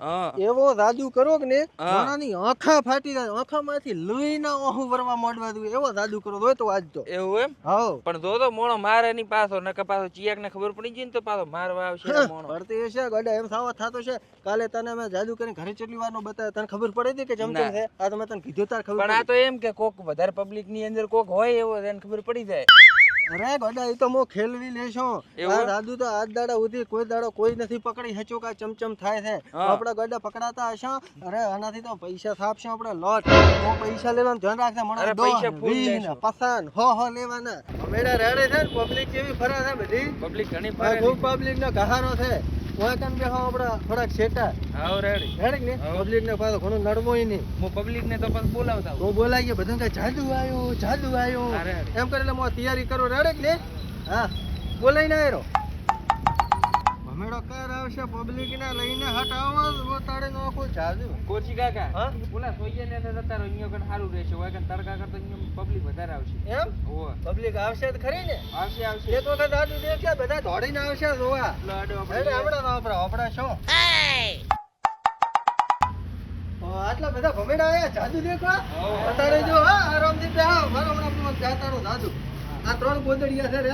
હા. એવો જાદુ કરો કે ને. માણાની આંખા ફાટી જાય આંખામાંથી લોહીના ઓહું વરવા માંડવા દઉં એવો જાદુ કરો હોય તો આજ તો. એવું એમ? હા પણ જો તો મોણો મારે નહીં પાછો નકર પાછો ચિયાક ને ખબર પડી ગઈ ને તો પાછો મારવા આવશે ને મોણો. પડતી હશે ગોડા એમ થવા થાતો છે. કાલે તને મેં જાદુ કરીને ઘરે ચેટલી વાર નો બતાવ્યો તને ખબર પડી હતી કે ના. છે? આ તો મેં તને કીધું તાર ખબર પણ આ તો એમ કે કોક વધારે પબ્લિકની અંદર કોક હોય એવો એને ખબર પડી જાય. અરે ગોડા એ તો મો ખેલવી લેશો. આ જાદુ તો આજ દાડા સુધી કોઈ દાડો કોઈ નથી પકડી હચો કા ચમચમ થાય છે. હા. આપડા ગોડા પકડાતા હશો? અરે આનાથી તો પૈસા થાપશો આપણે લોટ. તો પૈસા લેવાનું ધ્યાન રાખજે મને પૈસા ફૂલ લેશો. હો હો લેવાના. અમેડા રેડે છે પબ્લિક કેવી ફરે છે બધી? પબ્લિક ઘણી ફરે ખૂબ પબ્લિક નો ગહારો છે. ઓય બે હા આપડા થોડાક શેટા હાવ રેડી. રેડી ને? પબ્લિક ને પાછો ઘણો ઘણું ઈ નહીં. હું પબ્લિક ને તો પાછું બોલાવતા. હું બોલાય કે બધા કઈ જાદુ આવ્યો જાદુ આવ્યો. એમ કરેલા હું તૈયારી કરો રેડક ને હા. બોલાઈ ના આવ્યો ભમેડો કર આવશે પબ્લિક ને લઈને હટાવો બોતાડે નો કોઈ જાજુ. કોચી કાકા હા? ઓલા સોઈએ ને તો તારો અહીં અહીંયા કણ સારું રહેશે હોય કણ તડકા તો અહીંયા પબ્લિક વધારે આવશે. એમ? હોવે. પબ્લિક આવશે તો ખરી ને? આવશે આવશે. એક વખત જાદુ દેખ્યા બધા દોડીને આવશે જોવા. લાડો આપણે આપણા વાપરા આપડા શું આટલા બધા ભમેડા આયા? જાદુ દેખવા? અત્યારે જો હા આરામથી બેહો. મારો હમણાં જાતાનો જાદુ આ ત્રણ ગોદડિયા છે રે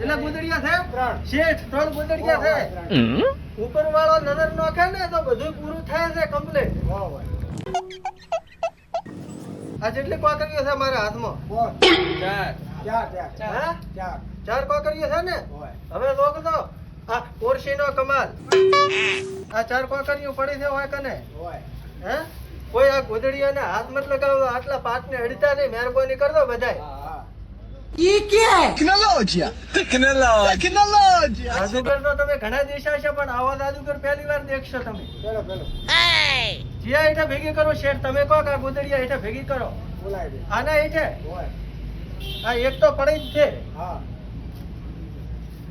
એટલે ગોદડિયા છે? ત્રણ. શેઠ ત્રણ ગોદડિયા છે. ઉપર વાળો નજર નોખે ને તો બધું પૂરું થાય છે કમ્પ્લીટ આ જેટલી કોકરીઓ છે મારા હાથમાં. ચાર. હા? ચાર. કોકરીઓ છે ને? હવે લોક તો આ કોરશીનો કમાલ. આ ચાર કોકરીઓ પડી છે હોય કને હે? કોઈ આ ગોદડિયાને હાથ મત લગાવો આટલા પાટને અડતા નહીં. મહેરબાની કર દો બધાય જાદુગર તો તમે ઘણા દેશા છે પણ આવા જાદુગર પહેલી વાર દેખશો તમે. જ્યાં ભેગી કરો શેઠ. તમે કહો કે આ ગોદડિયા હેઠે ભેગી કરો. આના આ એક તો પડી જ છે.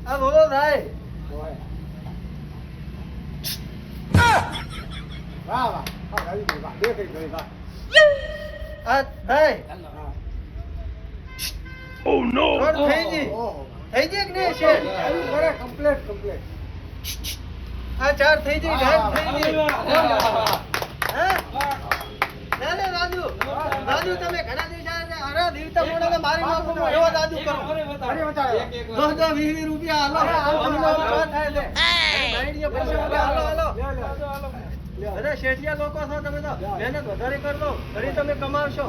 આ બોલો થાય આ થાય ત્રણ થઈ ગઈ. થઈ ગઈ કે નહીં શેઠ? આ ચાર થઈ ગઈ ગાયબ થઈ ગઈ. હે? ના, ના, રાજુ. રાજુ તમે ઘણા દિવસ અરે દીવતા મોઢાને મારી નાખો એવો જાદુ કરો. દસ દસ વીસ વીસ રૂપિયા હાલો. થાય છે. નાઈડીએ પૈસા હાલો હાલો. બધા શેઠિયા લોકો છો તમે તો. મહેનત વધારે કરજો ફરી તમે કમાવશો.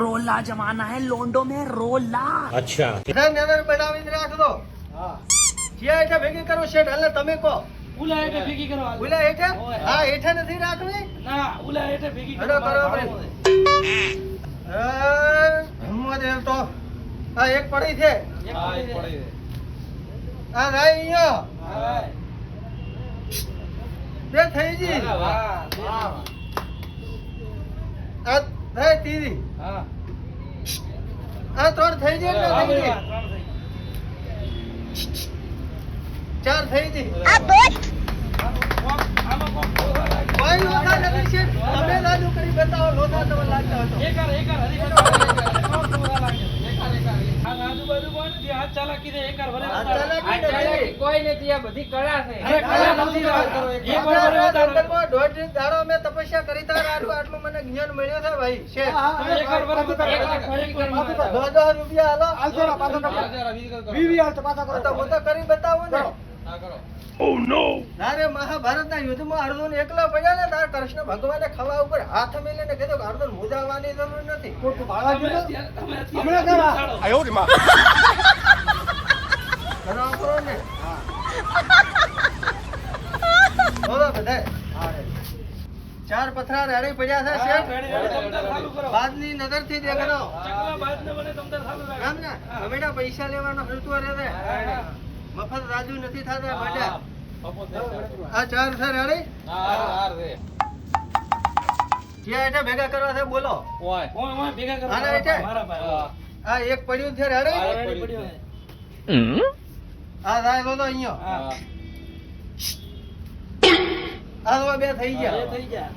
રોલા જમાના હે લોન્ડો મે રોલા. અચ્છા. ના નેવર બનાવી રાખ દો હા જ્યાં એટલે ભેગી કરો શેઠ એટલે તમે કહો. ઉલા હેઠે ભેગી કરો ઉલા હેઠે? હા. હેઠે નથી રાખવી? ના ઉલા હેઠે ભેગી કરો કરો હિંમત એમ તો. આ એક પડી છે. આ એક પડી છે. આ રાઈ અહીંયા. બે થઈ ગઈ. વાહ વાહ. આ રાઈ હા. આ ત્રણ થઈ ગઈ કે ના. ચાર થઈ ગઈ. આમાં કોક કોઈ નથી શેઠ તમે લાડુ કરી બતાવો તમે લાગતા હતો હરી. આ ચાલાકી એકાર વરે આ ચાલાકી કોઈ નથી આ બધી કળા છે. અરે કળા નથી કરો. એક વાર વરે આપણા વધારે. જંગલમાં દોઢ દાડો મેં તપસ્યા કરી તાર આટલું આટલું મને જ્ઞાન મળ્યો છે ભાઈ. શેઠ તમે વરે વધારે. એક વાર ફરી કરી દસ દસ રૂપિયા હાલો હા, તો હું તો કરી બતાવું ને. તારે મહાભારતના યુદ્ધમાં અર્જુન એકલા પડ્યા ને તાર કૃષ્ણ ભગવાને ખવા ઉપર હાથ મેલીને કીધું કે અર્જુન મુજાવાની જરૂર નથી. તમે અત્યારે- તમે અત્યારે કરાવો કરો ને? બોલો બધા ચાર પથરા રેડી પડ્યા છે શેઠ. બાદની દેખનો. એમ ને? હમેડા પૈસા લેવાનો હલતો રહે મફત રાજુ નથી થતા બપોર આ ચાર છે રેડી? જ્યાં એટલે ભેગા કરવા છે બોલો. ઓય, ઓય, ભેગા કરો. આના હેઠે? મારા ભાઈ. આ એક પડ્યું છે રેડી? આ રાહ તો અહીંયા હા. આ તો બે થઈ ગયા થઈ ગયા.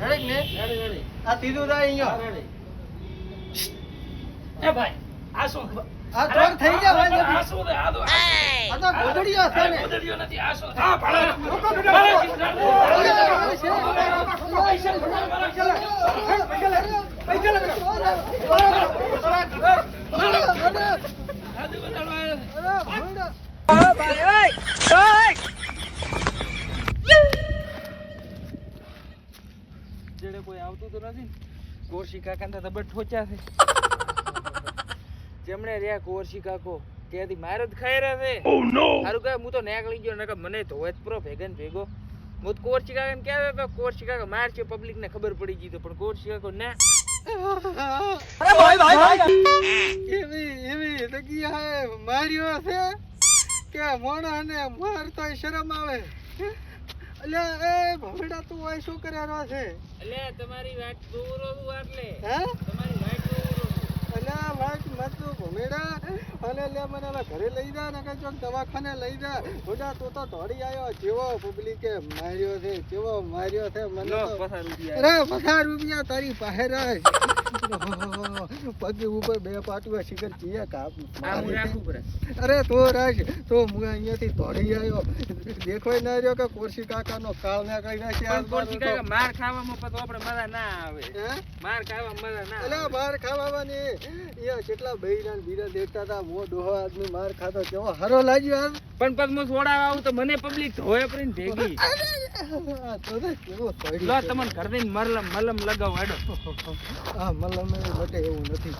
રેડી ને રેડી, રેડી. આ ત્રીજું રાય હા, અહીંયા રેડી. એ ભાઈ આ શું આ થઈ ગયા ભાઈ આ. શું? આ તો- આ તો ગોધડીઓ છે ને ગોદડીઓ નથી, આ શું? હા, ભાડે. રાજુ બતાડવા આવ્યો છે. આવતું તો નથી ને. કોરશી કાકા તો દબર ઠોચ્યા છે. જેમણે રહ્યા કોરશી કાકો ત્યાંથી મારે જ ખાઈ રહ્યા છે. સારું કહે હું તો નીકળી ગયો નકર મને ધોવે જ પ્રો ભેગન ભેગો. હું તો કોરશી કાકાને કહેતો હતો કોરશી કાકા માર છે પબ્લિક ને ખબર પડી ગઈ તો પણ કોરશી કાકો ના. એવી એવી જગ્યા હે માર્યો છે કે મોણાને મારતોય શરમ આવે. અલ્યા એ ભમડા તું અહીં શું કર્યા છે? એટલે તમારી વાત દોરો છું આટલે. હે? તમારી વાત દોરો અલ્યા વાત મત તું ભમેડા અને લે મને હવે ઘરે લઈ જા ને ચોક દવાખાને લઈ જા. ભોડા તું તો દોડી આવ્યો જેવો પબ્લિકે માર્યો છે જેવો માર્યો છે મને તો પસાર રૂપિયા અરે તારી પાસે રાખ પગ ઉપર બે પાટવા શિખર ચીયા કાપ અરે તો રાજ તો હું અહીંયાથી દોડી આવ્યો. દેખવાય ના રહ્યો કે કોરસી કાકાનો કાળ ના કરી નાખ્યા પણ કોરશી કાકા માર ખાવામાં પછી આપણે મજા ના આવે. માર ખાવામાં મજા ના અલા માર ખાવાની એ કેટલા બૈરા ને બીરા દેખતા હતા મો ડોહો આદમી માર ખાતો. કેવો હારો લાગ્યો આમ. પણ પગ હું છોડાવવા આવું તો મને પબ્લિક ધોય પડીને ભેગી. તો કેવો. તમને ઘર દઈને મલમ મલમ લગાવ હેડો. આ મલમ બટે એવું નથી